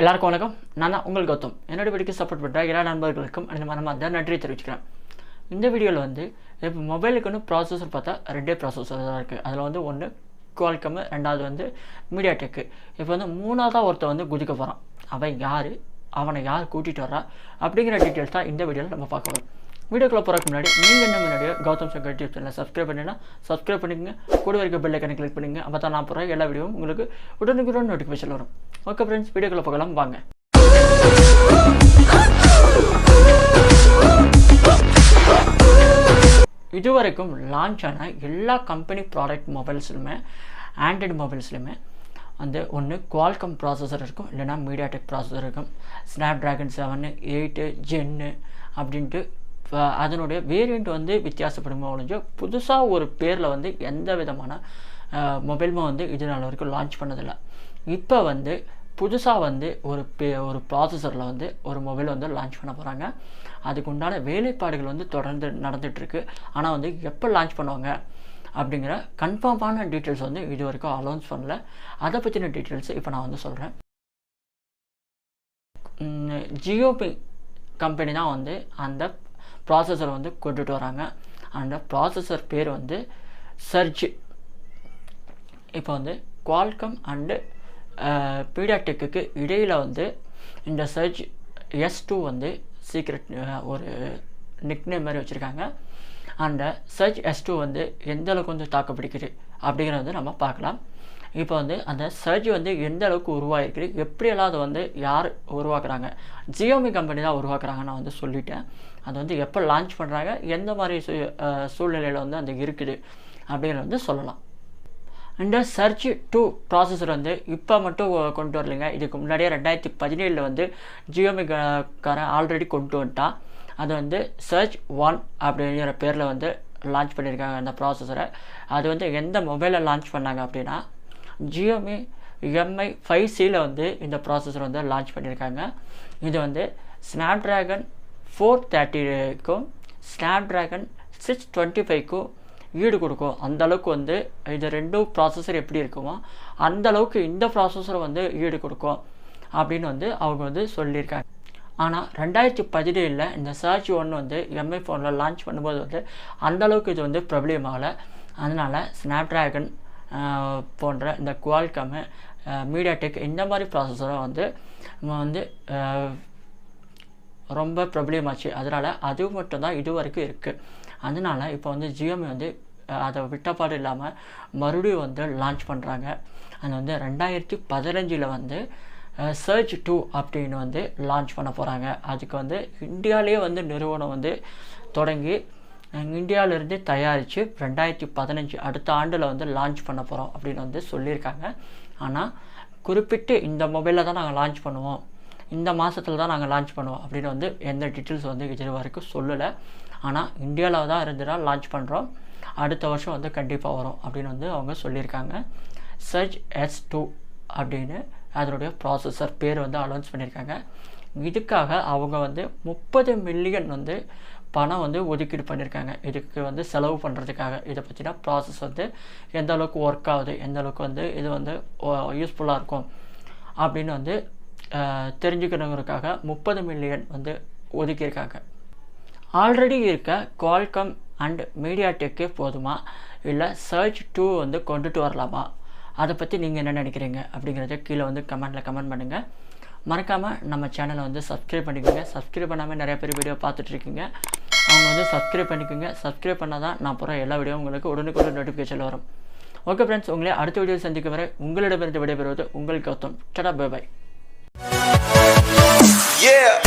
எல்லாருக்கும் வணக்கம். நான் தான் உங்கள் கௌதம். என்னோட வீடியோக்கு சப்போர்ட் பண்ணுற எல்லா நண்பர்களுக்கும் அந்த மனமார்ந்த நன்றி தெரிவிச்சுக்கிறேன். இந்த வீடியோவில் வந்து இப்போ மொபைலுக்குன்னு ப்ராசஸர் பார்த்தா ரெண்டே ப்ராசஸர் தான் இருக்குது அதில் வந்து ஒன்று குவால்கம் ரெண்டாவது வந்து மீடியா டெக்கு இப்போ வந்து மூணாவதாக ஒருத்தன் வந்து குதிக்க போகிறான் அவன் யார்? அவனை யார் கூட்டிகிட்டு வர்றா? அப்படிங்கிற டீட்டெயில்ஸ் தான் இந்த வீடியோவில் நம்ம பார்க்க போகிறோம் வீடியோக்குள்ளே போகிறதுக்கு முன்னாடி நீங்கள் என்ன முன்னாடியே கௌதம் சங்கர் யூடியூப் சேனலை சப்ஸ்கிரைப் பண்ணினா சப்ஸ்கிரைப் பண்ணிக்கங்க. கூட இருக்க பெல்லைக்கனை கிளிக் பண்ணுங்க அப்போ தான் நான் போகிறேன் எல்லா வீடியோவும் உங்களுக்கு உடனுக்குடன் நோட்டிஃபிகேஷன் வரும். ஓகே ஃப்ரெண்ட்ஸ் வீடியோக்குள்ளே போகலாம். வாங்க. இதுவரைக்கும் லான்ச் ஆன எல்லா கம்பெனி ப்ராடக்ட் மொபைல்ஸ்லுமே ஆண்ட்ராய்டு மொபைல்ஸ்லையுமே வந்து ஒன்று குவால்கம் ப்ராசஸர் இருக்கும் இல்லைனா மீடியாடெக் ப்ராசஸர் இருக்கும். Snapdragon seven eight gen அப்படின்ட்டு அதனுடைய வேரியண்ட் வந்து வித்தியாசப்படுமோ ஒழிஞ்சு புதுசாக ஒரு பேரில் வந்து எந்த விதமான மொபைலுமே வந்து இது நாள் வரைக்கும் லான்ச் பண்ணதில்லை. இப்போ வந்து புதுசாக வந்து ஒரு பே ஒரு ப்ராசஸரில் வந்து ஒரு மொபைல் வந்து லான்ச் பண்ண போகிறாங்க அதுக்கு உண்டான வேலைப்பாடுகள் வந்து தொடர்ந்து நடந்துகிட்ருக்கு ஆனால் வந்து எப்போ லான்ச் பண்ணுவாங்க அப்படிங்கிற கன்ஃபார்மான டீட்டெயில்ஸ் வந்து இது வரைக்கும் அலௌன்ஸ் பண்ணல. அதை பற்றின டீட்டெயில்ஸ் இப்போ நான் வந்து சொல்கிறேன் ஜியோபி கம்பெனி தான் வந்து அந்த ப்ராசஸர் வந்து கொண்டுட்டு வராங்க. அந்த ப்ராசஸர் பேர் வந்து சர்ஜ் இப்போ வந்து குவால்கம் அண்டு பீடியாடெக்குக்கு இடையில் வந்து இந்த சர்ஜ் எஸ் டூ வந்து சீக்ரெட் ஒரு நிக்னேம் மாதிரி வச்சுருக்காங்க. அந்த சர்ச் எஸ் டூ வந்து எந்த அளவுக்கு வந்து தாக்குப்பிடிக்குது அப்படிங்கிறத வந்து நம்ம பார்க்கலாம். இப்போ வந்து அந்த சர்ஜ் வந்து எந்த அளவுக்கு உருவாகிருக்குது எப்படியெல்லாம் அதை வந்து யார் உருவாக்குறாங்க ஜியோமி கம்பெனி தான் உருவாக்குறாங்க நான் வந்து சொல்லிட்டேன். அது வந்து எப்போ லான்ச் பண்ணுறாங்க எந்த மாதிரி சூ சூழ்நிலையில் வந்து அந்த இருக்குது அப்படிங்கிறத வந்து சொல்லலாம். இந்த சர்ச் டூ ப்ராசஸர் வந்து இப்போ மட்டும் கொண்டு வரலைங்க. இதுக்கு முன்னாடியே ரெண்டாயிரத்தி பதினேழில் வந்து ஜியோமிக்காரன் ஆல்ரெடி கொண்டு வந்துட்டான். அது வந்து சர்ச் ஒன் அப்படிங்கிற பேரில் வந்து லான்ச் பண்ணியிருக்காங்க அந்த ப்ராசஸரை அது வந்து எந்த மொபைலில் லான்ச் பண்ணாங்க அப்படின்னா ஜியோமி எம்ஐ ஃபைவ் சியில் வந்து இந்த ப்ராசஸர் வந்து லான்ச் பண்ணியிருக்காங்க. இது வந்து ஸ்னாப் ட்ராகன் ஃபோர் தேர்ட்டிக்கும் ஸ்னாப் ட்ராகன் சிக்ஸ் டுவெண்ட்டி ஃபைவ்க்கும் ஈடு கொடுக்கும். அந்த அளவுக்கு வந்து இது ரெண்டும் ப்ராசஸர் எப்படி இருக்குமோ அந்த அளவுக்கு இந்த ப்ராசஸர் வந்து ஈடு கொடுக்கும் அப்படின்னு வந்து அவங்க வந்து சொல்லியிருக்காங்க. ஆனால் ரெண்டாயிரத்தி பதினேழில் இந்த சர்ச் ஒன்று வந்து எம்ஐ ஃபோனில் லான்ச் பண்ணும்போது வந்து அந்தளவுக்கு இது வந்து பிரபலியமாகலை அதனால் ஸ்னாப் ட்ராகன் போன்ற இந்த குவால்கமு மீடியாடெக் இந்த மாதிரி ப்ராசஸரும் வந்து நம்ம வந்து ரொம்ப பிரபலியமாச்சு அதனால் அது மட்டும் தான் இது வரைக்கும் இருக்குது அதனால் இப்போ வந்து ஜியோமி வந்து அதை விட்டப்பாடு இல்லாமல் மறுபடியும் வந்து லான்ச் பண்ணுறாங்க அது வந்து ரெண்டாயிரத்தி பதினஞ்சில் வந்து சர்ச் டூ அப்படின்னு வந்து லான்ச் பண்ண போகிறாங்க அதுக்கு வந்து இந்தியாவிலே வந்து நிறுவனம் வந்து தொடங்கி இந்தியாவிலேருந்து தயாரித்து ரெண்டாயிரத்தி பதினஞ்சு அடுத்த ஆண்டில் வந்து லான்ச் பண்ண போகிறோம் அப்படின்னு வந்து சொல்லியிருக்காங்க. ஆனால் குறிப்பிட்டு இந்த மொபைலில் தான் நாங்கள் லான்ச் பண்ணுவோம். இந்த மாதத்தில் தான் நாங்கள் லான்ச் பண்ணுவோம் அப்படின்னு வந்து எந்த டீட்டெயில்ஸ் வந்து இது வரைக்கும் சொல்லலை. ஆனால் இந்தியாவில் தான் இருந்துனா லான்ச் பண்ணுறோம் அடுத்த வருஷம் வந்து கண்டிப்பாக வரும் அப்படின்னு வந்து அவங்க சொல்லியிருக்காங்க. சர்ச் எஸ் டூ அப்படின்னு அதனுடைய ப்ராசஸர் பேர் வந்து அலௌன்ஸ் பண்ணியிருக்காங்க. இதுக்காக அவங்க வந்து முப்பது மில்லியன் வந்து பணம் வந்து ஒதுக்கீடு பண்ணியிருக்காங்க. இதுக்கு வந்து செலவு பண்ணுறதுக்காக இதை பற்றினா ப்ராசஸ் வந்து எந்த அளவுக்கு ஒர்க் ஆகுது எந்த அளவுக்கு வந்து இது வந்து யூஸ்ஃபுல்லாக இருக்கும் அப்படின்னு வந்து தெரிஞ்சுக்கணுங்கிறதுக்காக முப்பது மில்லியன் வந்து ஒதுக்கியிருக்காங்க. ஆல்ரெடி இருக்க குவால்கம் அண்ட் மீடியா டெக்கே போதுமா? இல்லை சர்ச் டூ வந்து கொண்டுட்டு வரலாமா? அதை பற்றி நீங்கள் என்ன நினைக்கிறீங்க? அப்படிங்கிறத கீழே வந்து கமெண்ட்டில் கமெண்ட் பண்ணுங்கள் மறக்காமல் நம்ம சேனலை வந்து சப்ஸ்கிரைப் பண்ணிக்கோங்க. சப்ஸ்கிரைப் பண்ணாமல் நிறைய பேர் வீடியோ பார்த்துட்ருக்கீங்க அவங்க வந்து சப்ஸ்கிரைப் பண்ணிக்கோங்க. சப்ஸ்கிரைப் பண்ணால் தான் நான் போகிற எல்லா வீடியோ உங்களுக்கு உடனுக்குடன் நோட்டிஃபிகேஷன் வரும். ஓகே ஃப்ரெண்ட்ஸ் உங்களே அடுத்த வீடியோ சந்திக்க வரை உங்களிடமிருந்து விடைபெறுவது உங்கள் கௌதம். டடா பை பாய் Yeah.